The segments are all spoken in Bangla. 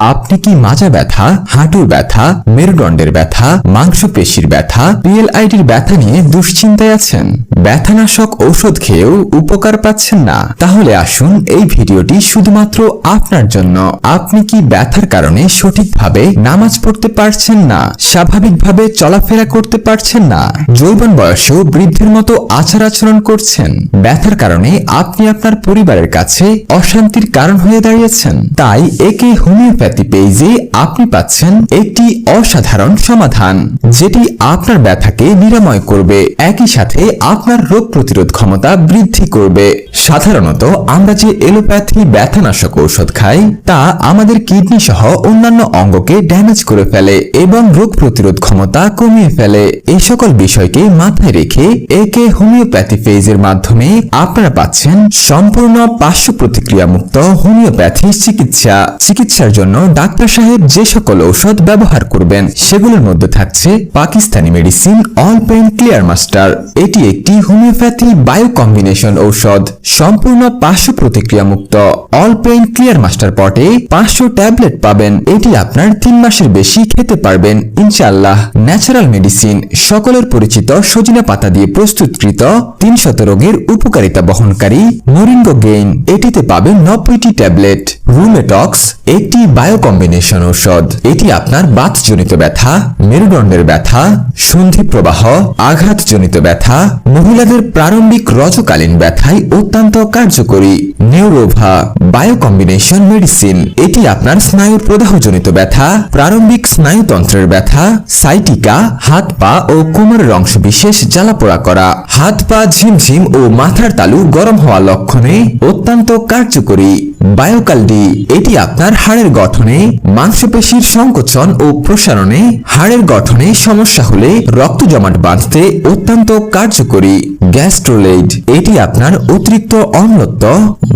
আপনি কি মাজা ব্যথা, হাঁটুর ব্যথা, মেরুদণ্ডের ব্যথা, মাংসপেশির ব্যথা পিএলআইডির ব্যথা নিয়ে দুশ্চিন্তায় আছেন? ব্যথানাশক ঔষধ খেয়েও উপকার পাচ্ছেন না। তাহলে আসুন এই ভিডিওটি শুধুমাত্র আপনার জন্য। আপনি কি ব্যথার কারণে সঠিকভাবে নামাজ পড়তে পারছেন না? স্বাভাবিকভাবে চলাফেরা করতে পারছেন না? যৌবন বয়সেও বৃদ্ধের মতো আচার আচরণ করছেন। ব্যথার কারণে আপনি আপনার পরিবারের কাছে অশান্তির কারণ হয়ে দাঁড়িয়েছেন। তাই একে হোমিওপ্যাথি পেজে আপনি পাচ্ছেন একটি অসাধারণ সমাধান, যেটি আপনার ব্যথাকে নিরাময় করবে, একই সাথে আপনার রোগ প্রতিরোধ ক্ষমতা বৃদ্ধি করবে। সাধারণত আমরা যে এলোপ্যাথি ব্যথানাশক ঔষধ খাই, তা আমাদের কিডনি সহ অন্যান্য অঙ্গকে ড্যামেজ করে ফেলে এবং রোগ প্রতিরোধ ক্ষমতা কমিয়ে ফেলে। এই সকল বিষয়কে মাথায় রেখে একে হোমিওপ্যাথি ফেজের মাধ্যমে আপনারা পাচ্ছেন সম্পূর্ণ পার্শ্ব প্রতিক্রিয়া মুক্ত হোমিওপ্যাথি চিকিৎসা। চিকিৎসার জন্য ডাক্তার সাহেব যে সকল ঔষধ ব্যবহার করবেন, সেগুলোর মধ্যে থাকছে Pakistani medicine all pain clear master এটি একটি হোমিওপ্যাথি বায়ো কম্বিনেশন ঔষধ, সম্পূর্ণ পার্শ্ব প্রতিক্রিয়া মুক্ত অল পেইন ক্লিয়ার মাস্টার পটে পাঁচশো ট্যাবলেট পাবেন, এটি আপনার তিন মাসের বেশি খেতে পারবেন ইনশাল্লাহ ন্যাচারাল মেডিসিন সকলের পরিচিত সজিনা পাতা দিয়ে প্রস্তুতকৃত, তিনশত রোগের উপকারিতা বহনকারী মরিঙ্গো গেইন। এটিতে পাবেন নব্বইটি ট্যাবলেট। রুমেটক্স একটি বায়ো কম্বিনেশন ঔষধ। এটি আপনার বাতজনিত ব্যথা, মেরুদণ্ডের ব্যথা, সন্ধি প্রবাহ, আঘাতজনিত ব্যথা, মহিলাদের প্রারম্ভিক রজকালীন ব্যথায় অত্যন্ত কার্যকরী। নিউরোভা বায়ো কম্বিনেশন মেডিসিন এটি আপনার স্নায়ুর প্রদাহজনিত ব্যথা, প্রারম্ভিক স্নায়ুতন্ত্রের ব্যথা সাইটিকা হাত পা ও কোমরের অংশ বিশেষ জ্বালাপোড়া করা। হাত পা ঝিমঝিম ও মাথার তালু গরম হওয়া লক্ষণে অত্যন্ত কার্যকরী। বায়োকাল ডি এটি আপনার হাড়ের গঠনে, মাংসপেশির সংকোচন ও প্রসারণে, হাড়ের গঠনে সমস্যা হলে রক্ত জমাট বাঁধতে অত্যন্ত কার্যকরী গ্যাস্ট্রোলেড এটি আপনার অতিরিক্ত অম্লত্ব,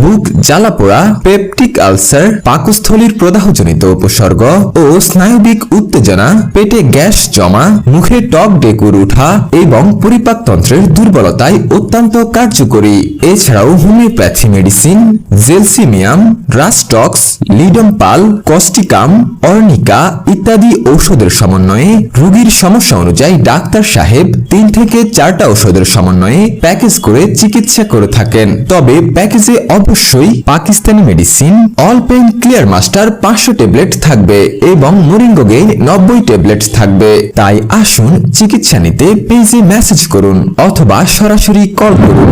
বুক জ্বালাপোড়া, পেপটিক আলসার, পাকস্থলীর প্রদাহজনিত উপসর্গ ও স্নায়বিক উত্তেজনা, পেটে গ্যাস জমা, মুখে টক ডেকুর উঠা এবং পরিপাকতন্ত্রের দুর্বলতায় অত্যন্ত কার্যকরী। এছাড়াও homeopathy medicine gelsemium rhus tox ledum pal causticum arnica ইত্যাদি ঔষধের সমন্বয়ে রোগীর সমস্যা অনুযায়ী ডাক্তার সাহেব তিন থেকে চারটা ঔষধের সমন্বয়ে প্যাকেজ করে চিকিৎসা করে থাকেন। তবে প্যাকেজে অবশ্যই Pakistani medicine, all pain clear master পাঁচশো ট্যাবলেট থাকবে এবং মরিঙ্গো গেইন নব্বই ট্যাবলেট থাকবে। তাই আসুন চিকিৎসা নিতে পেজে মেসেজ করুন অথবা সরাসরি কল করুন।